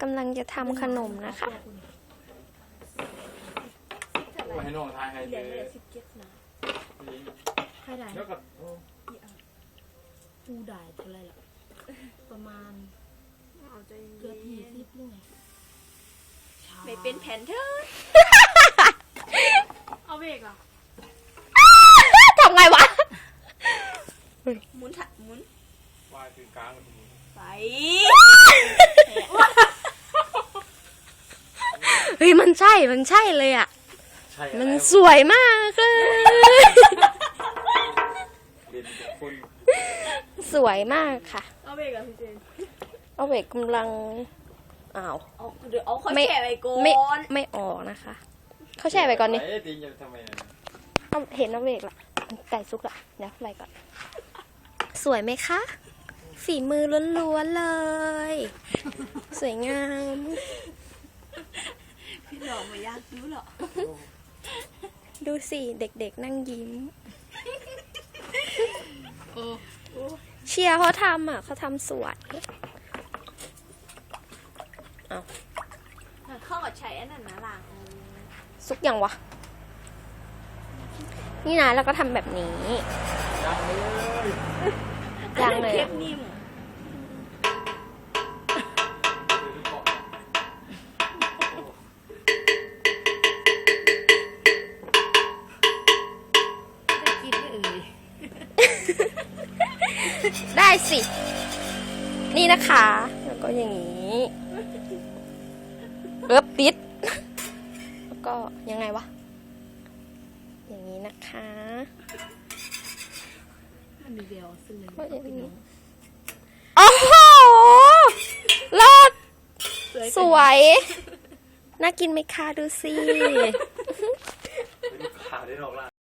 กำลังจะทำขนมนะคะให้น้องทายให้เหเลรียยสิบเจ็ดนะใครได้แล้วก็กูได้เท่าไหรล่ะ ประมาณเอาใจเกือบยี่สิบเลยไงไม่เป็นแผนเธอเอาเบรกเหรอทำไงวะ หมุนถะหมุนวายถึงกลางมัน ไปเฮ้ยมันใช่ มันใช่เลยอะ ใช่มันสวยมากเลยเป็นคนสวยมากค่ะเอาเบรกเหรอพี่เจนเอาเวกกำลังอ้าว เอาเดี๋ยวเอาเขาไม่แช่ไว้ก่อไม่นไม่ออกนะคะ เขาแช่ไปก่อนนี่ไอ้ตีนจะทำไมนะเอาเห็นเอาเวกละไก่ซุกละเดี๋ยวไปก่อน สวยไหมคะ ฝีมือล้วนๆเลย สวยงาม พี่หลอกไม่อยากรู้หรอกดูสิ เด็กๆนั่งยิ้มเชียร์เขาทำอะเขาทำสวยเข้ากับใช้อันนั้นนะหลังซุกยังวะ นี่นะแล้วก็ทำแบบนี้ ยังเลย ยังเลยเทอะปนิ่ม ได้สิ นี่นะคะ แล้วก็อย่างนี้เอิบติด แล้วก็ยังไงวะ อย่างนี้นะคะมันมีเดียวซึ่งเลยก็อย่างนี้โอ้โหรอด สวย น่ากินไหมคะดูสิ